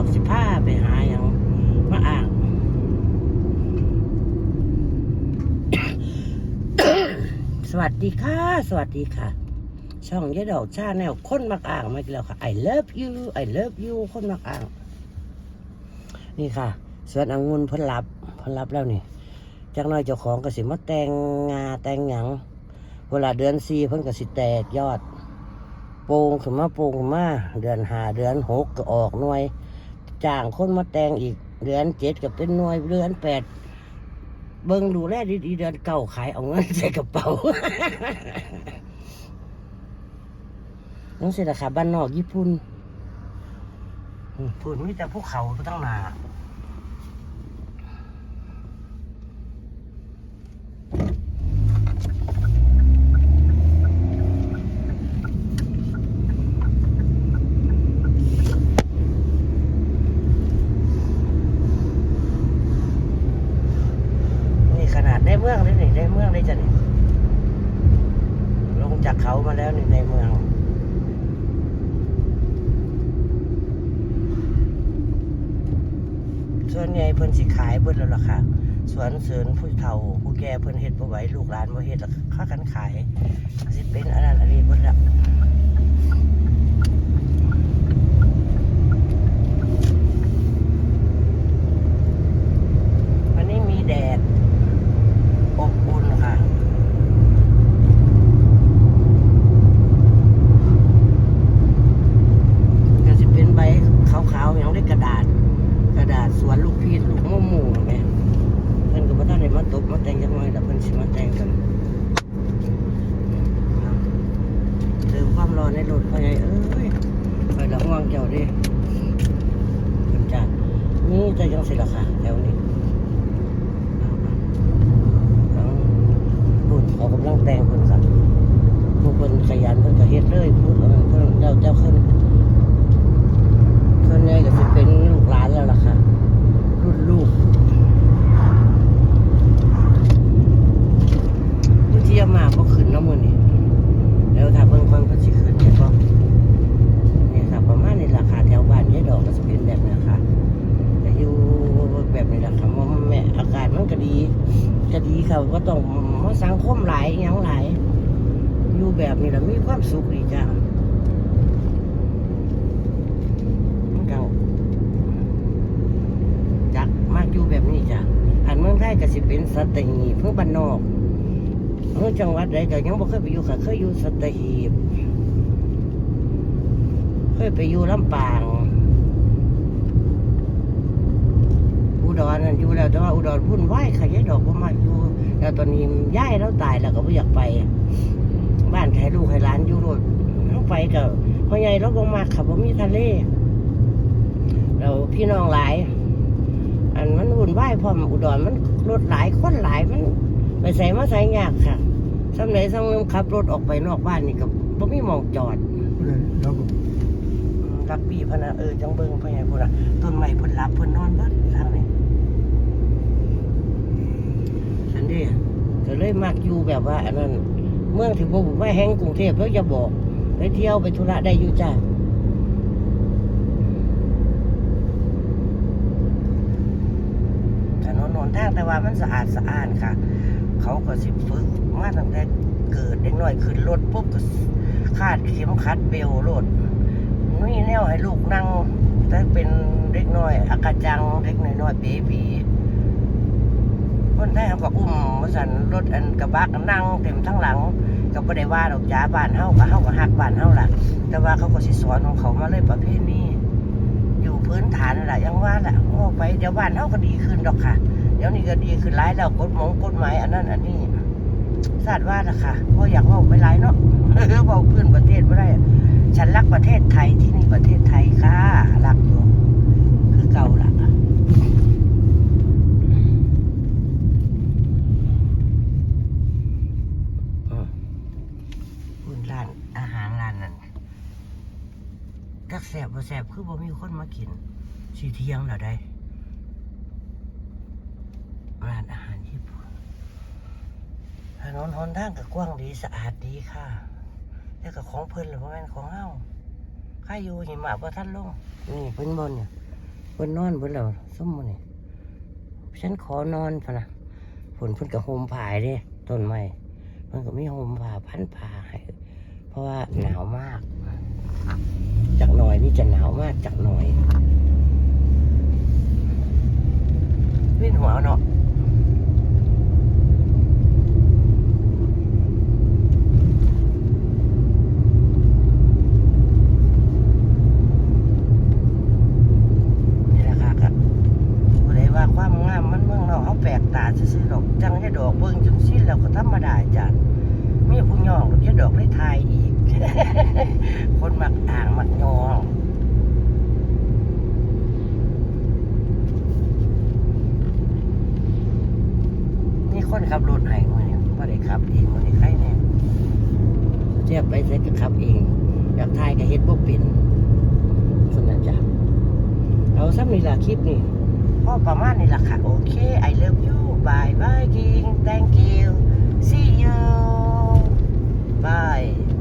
อกสิผ้าไปหาอย่างมาอ่างสวัสดีค่ะ สวัสดีค่ะ ช่องยาดอกชาแนวคนมักอ่างมาอีกแล้วค่ะ I love you I love you คนมักอ่าง นี่ค่ะสวนองุ่นพิ่นรับพิ่นรับแล้วนี่จากน้อยเจ้าของกสิมาแต่งงาแต่งหยังเวลาเดือนสี่เพิ่นกสิแตกยอดโป่งขึ้นมาโป่งขึ้นมาเดือนหาเดือนหกก็ออกหน่วย จ้างคนมาแต่งอีกเดือนเจ็ดก็เป็นหน่วยเดือนแปดเบิ้งดูแลดีๆเดือนเก่าขายเอาเงินใส่กระเป๋านั่นสิราคาบ้านนอกญี่ปุ่นฝืนไมีแต่พวกเขาตั้งหนานี่ขนาดในเมืองเลยนี่ในเมืองเลยจ้ะนี่ลง จากเขามาแล้วนี่ในเมืองส่วนใหญ่เพิ่นสิขายเพิ่นแล้วล่ะค่ะ สวนเสริญผู้เฒ่า ผู้แก่เพิ่นเฮ็ดบ่ไหวลูกหลานบ่เฮ็ดแล้วค่ากันขายสิเป็นอันนั้นอันนี้เพิ่นละวันนี้มีแดดอบอุ่นค่ะ ก็สิเป็นใบขาวๆอย่างได้กระดาษ กระดาษสวนลูกพีชลูกมะม่วงแม่เพิ่นก็บ่ทันได้มาตบมาแต่งจังหน่อยแต่เพิ่นสิมาแต่งกันเติมความ รอในรถพ่อใหญ่เอ้ยไปละห่วงเจ้าดิเพิ่นจ้านี่จะยังสิล่ะค่ะแถวนี้เอาพูดเขากำลังแต่งคนสัตวกผู้คนขยันเพิ่นก็เฮ็ดเลยพูดเออเพิ่นเจ้าเจ้าขึ้น ส่วนใหญ่ก็จะเป็นลูกหลานแล้วล่ะค่ะ รุ่นลูกผู้ที่จะมาก็ขึ้นเน้ำมือนี่แล้วถ้าเบิ่งเบิ่งก็สิขึ้นใช่ปะนี่ค่ะประมาณนี้ราคาแถวบ้านยายดอกก็จะเป็นแบบนี้ค่ะแต่อยู่แบบนี้แหละค่ะว่าแม่อากาศมันก็ดี ก็ดีค่ะก็ต้องมาสังคมหลายหยังหลายอยู่แบบนี้แล้วมีความสุขดีจ้าจักมากอยู่แบบนี้จ้ะอันเมืองไทยก็สิเป็นสตหีเพื่อบ้านนอกเออจังหวัดใดก็ยังบ่เคยไปอยู่ค่ะเคยอยู่สตหีบเคยไปอยู่ลำปาง อุ ดรนั่นอยู่แล้วแต่ว่าอุดรพุ่นไหวายค่ะยายดอกบ่มาอยู่ แล้วตอนนี้ย้ายแล้วตายแล้วก็บ่อยากไป บ้านใครลูกใครหลานอยู่โรดต้องไปก็พ่อใหญ่เราบ่มาขับบ่มีทะเลเราพี่น้องหลาย อันมันวุ่นวายพร้อมอุดรมันรถหลายคนหลายมันไปใส่มาใส่ยากค่ะสำไหนสำนึงขับรถออกไปนอกบ้านนี่ก็บ่มีหมองจอดแล้วก็รักพี่พะนะเออจังเบิงพ่อใหญ่พุ่นน่ะต้นไม้เพิ่นหลับเพิ่นนอนเบิดทางนี้ฉัน เด้ก็เลยมักอยู่แบบว่าอันนั้นเมืองที่บ่ไม่แห้งกรุงเทพแล้วจะบอก ไปเที่ยวไปธุระได้อยู่จ้าถนนหนทางแต่ว่ามันสะอาดสะอาดค่ะ เขาก็สิฝึกมาตั้งแต่เกิดเด็กน้อยขึ้นรถปุ๊บก็คาดเข็มขัดเบลรถนี่แนวให้ลูกนั่งแต่เป็นเด็กน้อยอากาจังเด็กน้อยๆเบบี คนไทยเขาก็อุ้มมาสันรถอันกระบะก็นั่งเต็มทั้งหลังก็บ่ได้ว่าดอกจ้าบ้านเฮาก็เฮาก็ฮักบ้านเฮาล่ะ แต่ว่าเขาก็สิสอนของเขามาเลยประเภทนี้ อยู่พื้นฐานนั่นแหละยังว่าแหละโอ้ไปเดี๋ยวบ้านเขาก็ดีขึ้นดอกค่ะ เดี๋ยวนี้ก็ดีขึ้นหลายแล้วกฎหมงกฎหมายอันนั้นอันนี้ทราบว่าละค่ะเพราะอยากเว่าไปหลายเนาะเว่าเพื่อนประเทศไม่ได้ฉันรักประเทศไทยที่นี่ประเทศไทยค่ะรักอยู่คือเก่าล่ะอืมคุณร้านอาหารร้านนั้น จั กแสบบ่แสบคือบ่มีคนมากินสีเที่ยงแล้วได้ร้านอาหารญี่ปุ่นถนนหนทางก็กว้างดีสะอาดดีค่ะแต่ก็ของเพิ่นหรือว่าแม่นของเฮาข้าอยู่หิมะบ่ทันลงนี่เพิ่นบนเนี่ยพิ่นนอนเพิ่นแล้วส้มมื้อนี่ฉันขอนอนพะนะฝนเพิ่นก็ห่มผาให้เด้ต้นไม้เพิ่นก็มีห่มผ้าพันผาให้เพราะว่าหนาวมาก ต่นี่จะหนาวมากจากหน่อยเวียนหัวเนาะนี่แหละครับผู้ใดว่าความงามมันเมืองนอกเขาแปลกตาซื่อๆดอกจังให้ดอกเบิ่งจังสิ้นแล้วก็ธรรมดาจ้ะ มีผู้ยองจะดอกได้ทายอีก คนมักอ่างมักยองนี่คนขับรถให้มาเนี่ยไม่ได้ขับเองไม่ได้ใครเนี่ยเทียบไปเสร็จก็ขับเองอยากทายก็เฮ็ดพวกปิ้นสนนั้นจ้ะเอาซ้ำนี่ละคลิปนี่พ่อประมาณนี่ละค่ะ โอเค I love you bye bye king thank you see you Bye.